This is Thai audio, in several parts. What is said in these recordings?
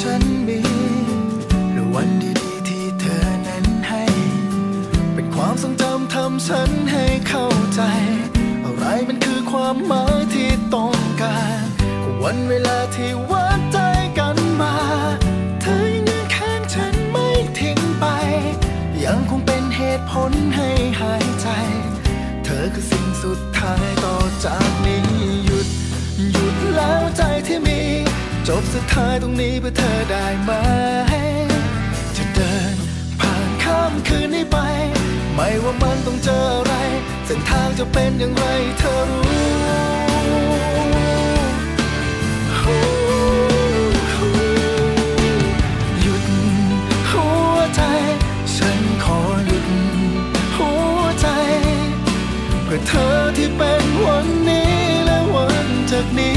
ฉันมีหรือวันดีๆที่เธอนั้นให้ เป็นความทรงจำทำฉันให้เข้าใจ อะไรมันคือความหมายที่ต้องการวันเวลาที่วัดใจกันมา เธอยังยืนข้างฉันไม่ทิ้งไป ยังคงเป็นเหตุผลให้หายใจ เธอคือสิ่งสุดท้ายต่อจากนี้ จบสุดท้ายตรงนี้เพื่อเธอได้ไหม จะเดินผ่านข้ามคืนนี้ไป ไม่ว่ามันต้องเจออะไร เส้นทางจะเป็นอย่างไรเธอรู้หยุดหัวใจฉันขอหยุดหัวใจเพื่อเธอที่เป็นวันนี้และวันจากนี้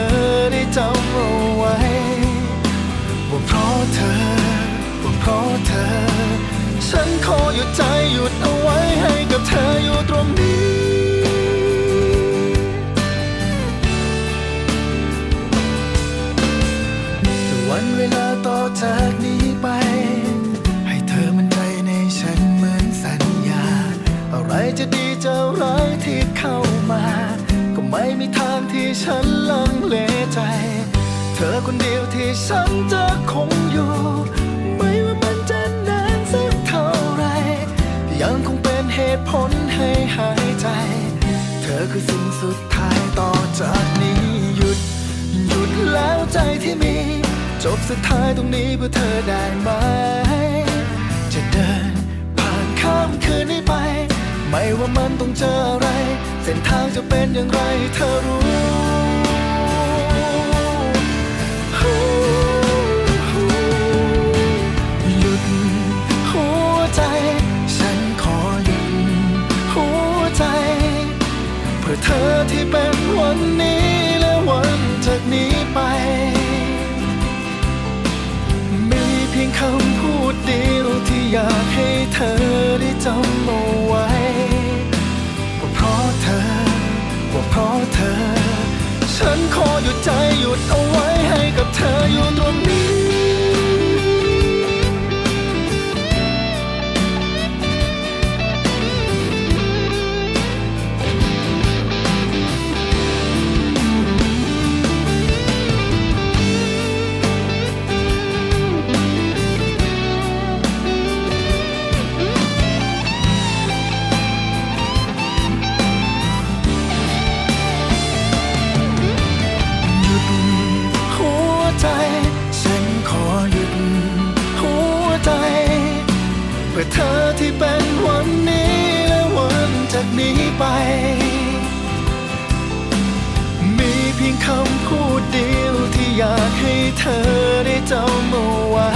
อได้จำเอาไว้ว่าเพราะเธอว่าเพราะเธอ ฉันขอหยุดใจหยุดเอาไว้ให้กับเธออยู่ตรงนี้วันเวลาต่อจาก มีทางที่ฉันลังเลใจ เธอคนเดียวที่ฉันจะคงอยู่ ไม่ว่ามันจะนานสักเท่าไร ยังคงเป็นเหตุผลให้หายใจ เธอคือสิ่งสุดท้ายต่อจากนี้หยุด หยุดแล้วใจที่มี จบสุดท้ายตรงนี้เพื่อเธอได้ไหม จะเดินผ่านข้ามคืนนี้ไป ไม่ว่ามันต้องเจออะไร เส้นทางจะเป็นอย่างไรเธอรู้หยุดหัวใจฉันขอยุดหัวใจเพื่อเธอที่เป็นวันนี้และวันจากนี้ไป พื่อเธอที่เป็นวันนี้และวันจากนี้ไป มีเพียงคำพูดเดียวที่อยากให้เธอได้จำเอาไว้